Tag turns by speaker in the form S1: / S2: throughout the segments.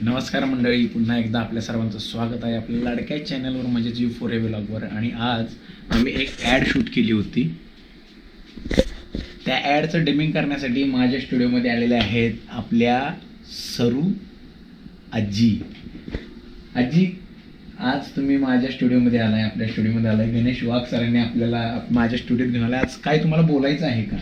S1: नमस्कार मंडळी पुन्हा एकदा आपल्या सर्वांचं स्वागत आहे आपल्या लाडक्या चॅनलवर म्हणजेच यू फोर ए ब्लॉगवर आणि आज आम्ही एक ॲड शूट केली होती. त्या ॲडचं डेमिंग करण्यासाठी माझ्या स्टुडिओमध्ये आलेले आहेत आपल्या सरू आजी. आजी आज तुम्ही माझ्या स्टुडिओमध्ये आलाय आपल्या स्टुडिओमध्ये आलाय. गणेश वाघ सरांनी आपल्याला माझ्या स्टुडिओत घेऊन आलाय. आज काय तुम्हाला बोलायचं आहे का?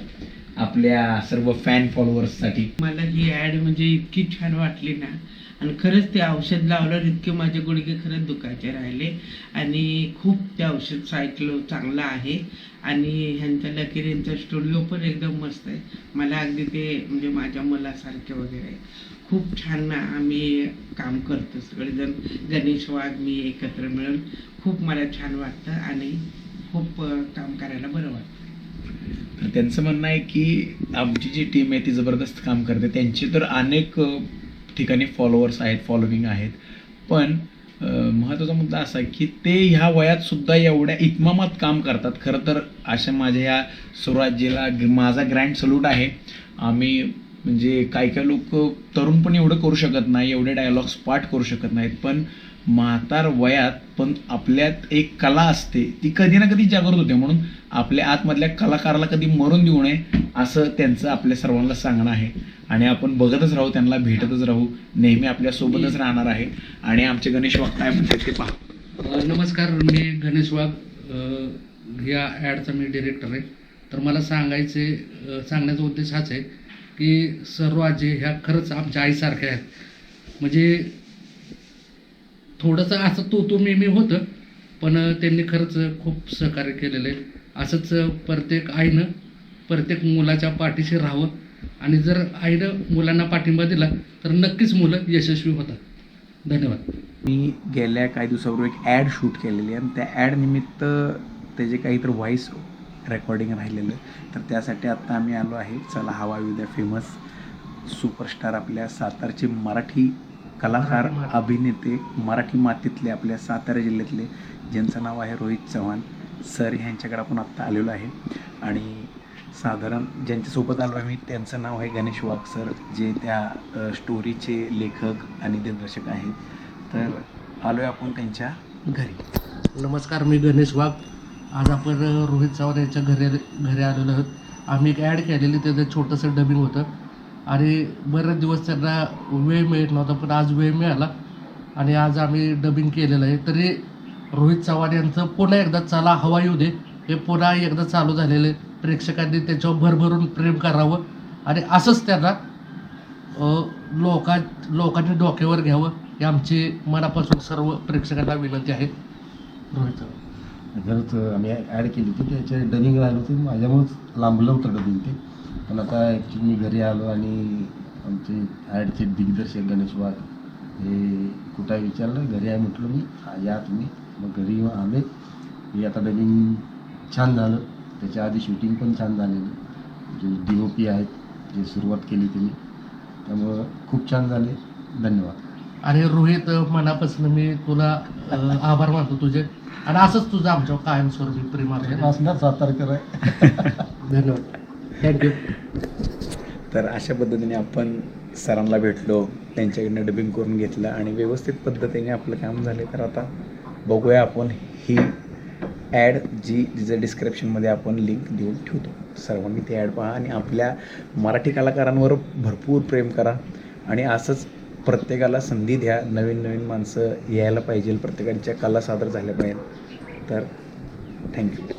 S1: आपल्या सर्व फॅन फॉलोअर्ससाठी
S2: मला ही ॲड म्हणजे इतकी छान वाटली ना आणि खरंच ते औषध लावल्यावर इतके माझे गुडघे खरंच दुखायचे राहिले. आणि खूप ते औषध ऐकलं चांगलं आहे. आणि ह्यांचा लकीर यांचा स्टुडिओ पण एकदम मस्त आहे. मला अगदी ते म्हणजे माझ्या मुलासारखे वगैरे. खूप छान आम्ही काम करतो सगळेजण. गणेश वाघ मी एकत्र मिळून खूप मला छान वाटतं आणि खूप काम करायला बरं वाटतं.
S1: तर त्यांचं म्हणणं आहे की आमची जी टीम आहे ती जबरदस्त काम करते. त्यांचे तर अनेक ठिकाणी फॉलोअर्स आहेत फॉलोविंग आहेत. पण महत्त्वाचा मुद्दा असा की ते ह्या वयात सुद्धा एवढ्या इतमामात काम करतात. खरं तर अशा माझ्या ह्या सुराज्यला माझा ग्रँड सल्यूट आहे. आम्ही म्हणजे काही काही लोक तरुण पण एवढं करू शकत नाही एवढे डायलॉग्स पाठ करू शकत नाहीत. पण म्हातार वयात पण आपल्यात एक कला असते. ती कधी ना कधी जागृत होते. म्हणून आपल्या आतमधल्या कलाकाराला कधी मरून देऊ नये असं त्यांचं आपल्या सर्वांना सांगणं आहे. आणि आपण बघतच राहू त्यांना भेटतच राहू. नेहमी आपल्या सोबतच राहणार आहे. आणि आमचे गणेश वाघ काय म्हणतात ते पहा.
S3: नमस्कार मी गणेश वाघ अ, या ॲडचा मी डिरेक्टर आहे. तर मला सांगायचे सांगण्याचा उद्देश हाच आहे की सर्व आजी ह्या खरंच आमच्या आईसारख्या आहेत. म्हणजे थोडंसं असं तो तो मी मी होतं पण त्यांनी खरंच खूप सहकार्य केलेलं आहे. असंच प्रत्येक आईनं प्रत्येक मुलाच्या पाठीशी राहावं आणि जर आईनं मुलांना पाठिंबा दिला तर नक्कीच मुलं यशस्वी होतात. धन्यवाद.
S1: मी गेल्या काही दिवसापूर्वी एक ॲड शूट केलेली आहे आणि त्या ॲडनिमित्त त्याचे काही तर व्हॉईस रेकॉर्डिंग राहिलेलं तर त्यासाठी आत्ता आम्ही आलो आहे चला हवा विद्या फेमस सुपरस्टार आपल्या सातारचे मराठी कलाकार अभिनेते मराठी मातीतले आपल्या सातारा जिल्ह्यातले ज्यांचं नाव आहे रोहित चव्हाण सर ह्यांच्याकडे आपण आत्ता आलेलो आहे. आणि साधारण ज्यांच्यासोबत आलो आहे मी त्यांचं नाव आहे गणेश वाघ सर जे त्या स्टोरीचे लेखक आणि दिग्दर्शक आहेत. तर आलो आहे आपण त्यांच्या घरी.
S3: नमस्कार मी गणेश वाघ. आज आपण रोहित चव्हाण यांच्या घरी घरी आलेलो आहोत. आम्ही एक ॲड केलेली त्याचं छोटंसं डबिंग होतं. आणि बरेच दिवस त्यांना वेळ मिळत नव्हता पण आज वेळ मिळाला. आणि आज आम्ही डबिंग केलेलं आहे. तरी रोहित चव्हाण यांचं पुन्हा एकदा चला हवा येऊ दे. हे पुन्हा एकदा चालू झालेलं आहे. प्रेक्षकांनी त्याच्यावर भरभरून प्रेम करावं. आणि असंच त्यांना लोका लोकांनी डोक्यावर घ्यावं. ही आमची मनापासून सर्व प्रेक्षकांना विनंती आहे. रोहित चव्हाण.
S4: खरंच आम्ही ॲड केली होती. त्याच्या डबिंग राहिलं होती. माझ्यामुळेच लांबलं होतं डबिंग ते. पण आता ॲक्च्युली मी घरी आलो आणि आमचे ॲडचे दिग्दर्शक गणेश वाघ हे कुठं विचारलं घरी आहे म्हटलं मी "हा, या तुम्ही मग घरी येऊन आले. हे आता डबिंग छान झालं. त्याच्या आधी शूटिंग पण छान झालेलं. जे डी ओ पी आहेत जे सुरुवात केली त्यांनी. त्यामुळं खूप छान झाले. धन्यवाद.
S3: आणि रोहित मनापासून मी तुला आभार मानतो तुझे. आणि असंच तुझं आमच्यावर कायमस्वरूपी प्रेम आहे.
S4: असणार सातारकर आहे.
S3: धन्यवाद. थँक्यू
S1: तर अशा पद्धतीने आपण सरांना भेटलो त्यांच्याकडनं डबिंग करून घेतलं आणि व्यवस्थित पद्धतीने आपलं काम झाले. तर आता बघूया आपण ही ॲड जी जिचं डिस्क्रिप्शनमध्ये आपण लिंक देऊन ठेवतो. सर्वांनी ती ॲड पहा आणि आपल्या मराठी कलाकारांवर भरपूर प्रेम करा आणि असंच प्रत्येकाला संधी द्या. नवीन नवीन माणसं यायला पाहिजे. प्रत्येकांच्या कला सादर झाल्या पाहिजेत. तर थँक्यू